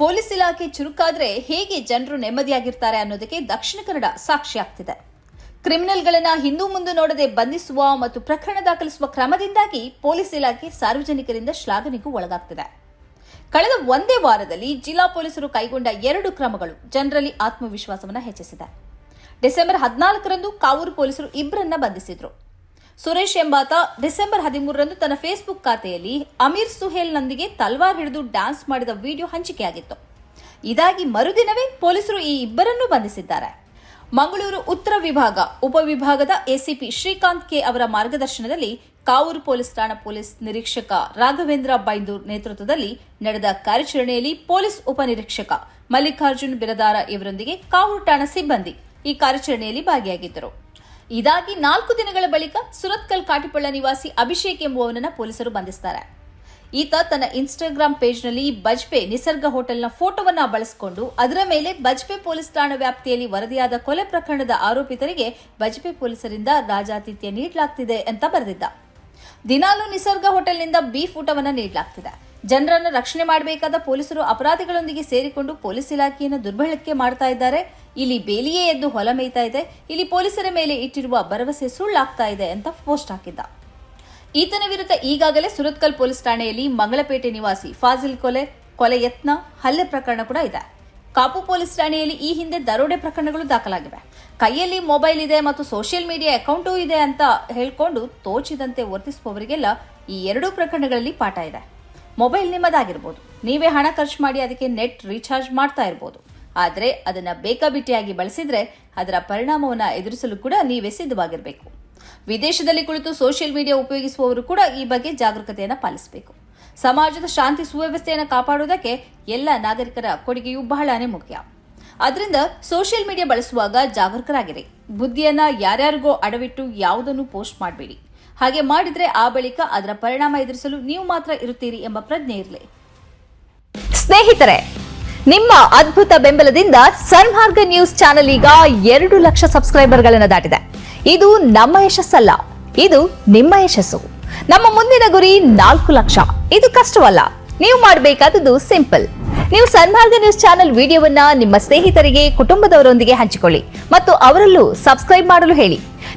Police ಇಲಾಖೆ ಚುರುಕಾದ್ರೆ ಹೇಗೆ ಜನರು ನೆಮ್ಮದಿಯಾಗಿರ್ತಾರೆ ಅನ್ನೋದಕ್ಕೆ ದಕ್ಷಿಣ ಕನ್ನಡ ಸಾಕ್ಷಿಯಾಗ್ತಿದೆ. ಕ್ರಿಮಿನಲ್ಗಳನ್ನ ಹಿಂದೂ ಮುಂದೆ ನೋಡದೆ ಬಂಧಿಸುವ ಮತ್ತು ಪ್ರಕರಣ ದಾಖಲಿಸುವ ಕ್ರಮದಿಂದಾಗಿ ಪೊಲೀಸ್ ಇಲಾಖೆ ಸಾರ್ವಜನಿಕರಿಂದ ಶ್ಲಾಘನೆಗೂ ಒಳಗಾಗ್ತಿದೆ. ಕಳೆದ ಒಂದೇ ವಾರದಲ್ಲಿ ಜಿಲ್ಲಾ ಪೊಲೀಸರು ಕೈಗೊಂಡ ಎರಡು ಕ್ರಮಗಳು ಜನರಲ್ಲಿ ಆತ್ಮವಿಶ್ವಾಸವನ್ನು ಹೆಚ್ಚಿಸಿದೆ. ಡಿಸೆಂಬರ್ ಹದಿನಾಲ್ಕರಂದು ಕಾವೂರು ಪೊಲೀಸರು ಇಬ್ಬರನ್ನ ಬಂಧಿಸಿದ್ರು. ಸುರೇಶ್ ಎಂಬಾತ ಡಿಸೆಂಬರ್ ಹದಿಮೂರರಂದು ತನ್ನ ಫೇಸ್ಬುಕ್ ಖಾತೆಯಲ್ಲಿ ಅಮೀರ್ ಸುಹೇಲ್ನೊಂದಿಗೆ ತಲ್ವಾರ್ ಹಿಡಿದು ಡ್ಯಾನ್ಸ್ ಮಾಡಿದ ವಿಡಿಯೋ ಹಂಚಿಕೆಯಾಗಿತ್ತು. ಇದಾಗಿ ಮರುದಿನವೇ ಪೊಲೀಸರು ಈ ಇಬ್ಬರನ್ನೂ ಬಂಧಿಸಿದ್ದಾರೆ. ಮಂಗಳೂರು ಉತ್ತರ ವಿಭಾಗ ಉಪವಿಭಾಗದ ಎಸಿಪಿ ಶ್ರೀಕಾಂತ್ ಕೆ ಅವರ ಮಾರ್ಗದರ್ಶನದಲ್ಲಿ ಕಾವೂರು ಪೊಲೀಸ್ ಠಾಣಾ ಪೊಲೀಸ್ ನಿರೀಕ್ಷಕ ರಾಘವೇಂದ್ರ ಬೈಂದೂರ್ ನೇತೃತ್ವದಲ್ಲಿ ನಡೆದ ಕಾರ್ಯಾಚರಣೆಯಲ್ಲಿ ಪೊಲೀಸ್ ಉಪನಿರೀಕ್ಷಕ ಮಲ್ಲಿಕಾರ್ಜುನ್ ಬಿರದಾರ ಇವರೊಂದಿಗೆ ಕಾವೂರು ಠಾಣಾ ಸಿಬ್ಬಂದಿ ಈ ಕಾರ್ಯಾಚರಣೆಯಲ್ಲಿ ಭಾಗಿಯಾಗಿದ್ದರು. ಇದಾಗಿ ನಾಲ್ಕು ದಿನಗಳ ಬಳಿಕ ಸುರತ್ಕಲ್ ಕಾಟಿಪಳ್ಳ ನಿವಾಸಿ ಅಭಿಷೇಕ್ ಎಂಬುವವನನ್ನ ಪೊಲೀಸರು ಬಂಧಿಸ್ತಾರೆ. ಈತ ತನ್ನ ಇನ್ಸ್ಟಾಗ್ರಾಮ್ ಪೇಜ್ನಲ್ಲಿ ಬಜ್ಪೆ ನಿಸರ್ಗ ಹೋಟೆಲ್ನ ಫೋಟೋವನ್ನ ಬಳಸಿಕೊಂಡು ಅದರ ಮೇಲೆ ಬಜ್ಪೆ ಪೊಲೀಸ್ ಠಾಣೆ ವ್ಯಾಪ್ತಿಯಲ್ಲಿ ವರದಿಯಾದ ಕೊಲೆ ಪ್ರಕರಣದ ಆರೋಪಿತರಿಗೆ ಬಜ್ಪೆ ಪೊಲೀಸರಿಂದ ರಾಜಾತಿಥ್ಯ ನೀಡಲಾಗ್ತಿದೆ ಅಂತ ಬರೆದಿದ್ದ. ದಿನಾಲು ನಿಸರ್ಗ ಹೋಟೆಲ್ನಿಂದ ಬೀಫ್ ಊಟವನ್ನ ನೀಡಲಾಗ್ತಿದೆ. ಜನರನ್ನು ರಕ್ಷಣೆ ಮಾಡಬೇಕಾದ ಪೊಲೀಸರು ಅಪರಾಧಿಗಳೊಂದಿಗೆ ಸೇರಿಕೊಂಡು ಪೊಲೀಸ್ ಇಲಾಖೆಯನ್ನು ದುರ್ಬಳಕೆ ಮಾಡ್ತಾ ಇದ್ದಾರೆ. ಇಲ್ಲಿ ಬೇಲಿಯೇ ಎದ್ದು ಹೊಲ ಮೇಯ್ತಾ ಇದೆ. ಇಲ್ಲಿ ಪೊಲೀಸರ ಮೇಲೆ ಇಟ್ಟಿರುವ ಭರವಸೆ ಸುಳ್ಳಾಗ್ತಾ ಇದೆ ಅಂತ ಪೋಸ್ಟ್ ಹಾಕಿದ್ದ. ಈತನ ವಿರುದ್ಧ ಈಗಾಗಲೇ ಸುರತ್ಕಲ್ ಪೊಲೀಸ್ ಠಾಣೆಯಲ್ಲಿ ಮಂಗಳಪೇಟೆ ನಿವಾಸಿ ಫಾಜಿಲ್ ಕೊಲೆ ಕೊಲೆ ಯತ್ನ, ಹಲ್ಲೆ ಪ್ರಕರಣ ಕೂಡ ಇದೆ. ಕಾಪು ಪೊಲೀಸ್ ಠಾಣೆಯಲ್ಲಿ ಈ ಹಿಂದೆ ದರೋಡೆ ಪ್ರಕರಣಗಳು ದಾಖಲಾಗಿವೆ. ಕೈಯಲ್ಲಿ ಮೊಬೈಲ್ ಇದೆ ಮತ್ತು ಸೋಷಿಯಲ್ ಮೀಡಿಯಾ ಅಕೌಂಟೂ ಇದೆ ಅಂತ ಹೇಳ್ಕೊಂಡು ತೋಚಿದಂತೆ ವರ್ತಿಸುವವರಿಗೆಲ್ಲ ಈ ಎರಡೂ ಪ್ರಕರಣಗಳಲ್ಲಿ ಪಾಠ ಇದೆ. ಮೊಬೈಲ್ ನಿಮ್ಮದಾಗಿರ್ಬೋದು. ನೀವೇ ಹಣ ಖರ್ಚು ಮಾಡಿ ಅದಕ್ಕೆ ನೆಟ್ ರೀಚಾರ್ಜ್ ಮಾಡ್ತಾ ಇರ್ಬೋದು. ಆದರೆ ಅದನ್ನು ಬೇಕಾಬಿಟ್ಟಿಯಾಗಿ ಬಳಸಿದರೆ ಅದರ ಪರಿಣಾಮವನ್ನು ಎದುರಿಸಲು ಕೂಡ ನೀವೇ ಸಿದ್ಧವಾಗಿರಬೇಕು. ವಿದೇಶದಲ್ಲಿ ಕುಳಿತು ಸೋಷಿಯಲ್ ಮೀಡಿಯಾ ಉಪಯೋಗಿಸುವವರು ಕೂಡ ಈ ಬಗ್ಗೆ ಜಾಗರೂಕತೆಯನ್ನು ಪಾಲಿಸಬೇಕು. ಸಮಾಜದ ಶಾಂತಿ ಸುವ್ಯವಸ್ಥೆಯನ್ನು ಕಾಪಾಡುವುದಕ್ಕೆ ಎಲ್ಲ ನಾಗರಿಕರ ಕೊಡುಗೆಯೂ ಬಹಳನೇ ಮುಖ್ಯ. ಅದರಿಂದ ಸೋಷಿಯಲ್ ಮೀಡಿಯಾ ಬಳಸುವಾಗ ಜಾಗರೂಕರಾಗಿರಿ. ಬುದ್ಧಿಯನ್ನ ಯಾರ್ಯಾರಿಗೋ ಅಡವಿಟ್ಟು ಯಾವುದನ್ನು ಪೋಸ್ಟ್ ಮಾಡಬೇಡಿ. ಹಾಗೆ ಮಾಡಿದ್ರೆ ಆ ಬಳಿಕ ಅದರ ಪರಿಣಾಮ ಎದುರಿಸಲು ನೀವು ಮಾತ್ರ ಇರುತ್ತೀರಿ ಎಂಬ ಪ್ರಜ್ಞೆ ಇರಲಿ. ಸ್ನೇಹಿತರೆ, ನಿಮ್ಮ ಅದ್ಭುತ ಬೆಂಬಲದಿಂದ ಸನ್ಮಾರ್ಗ ನ್ಯೂಸ್ ಚಾನೆಲ್ ಈಗ ಎರಡು ಲಕ್ಷ ಸಬ್ಸ್ಕ್ರೈಬರ್ಗಳನ್ನು ದಾಟಿದೆ. ಇದು ನಮ್ಮ ಯಶಸ್ಸಲ್ಲ, ಇದು ನಿಮ್ಮ ಯಶಸ್ಸು. ನಮ್ಮ ಮುಂದಿನ ಗುರಿ ನಾಲ್ಕು ಲಕ್ಷ. ಇದು ಕಷ್ಟವಲ್ಲ, ನೀವು ಮಾಡಬೇಕಾದದ್ದು ಸಿಂಪಲ್. ನೀವು ಸನ್ಮಾರ್ಗ ನ್ಯೂಸ್ ಚಾನೆಲ್ ವಿಡಿಯೋವನ್ನ ನಿಮ್ಮ ಸ್ನೇಹಿತರಿಗೆ, ಕುಟುಂಬದವರೊಂದಿಗೆ ಹಂಚಿಕೊಳ್ಳಿ ಮತ್ತು ಅವರಲ್ಲೂ ಸಬ್ಸ್ಕ್ರೈಬ್ ಮಾಡಲು ಹೇಳಿ.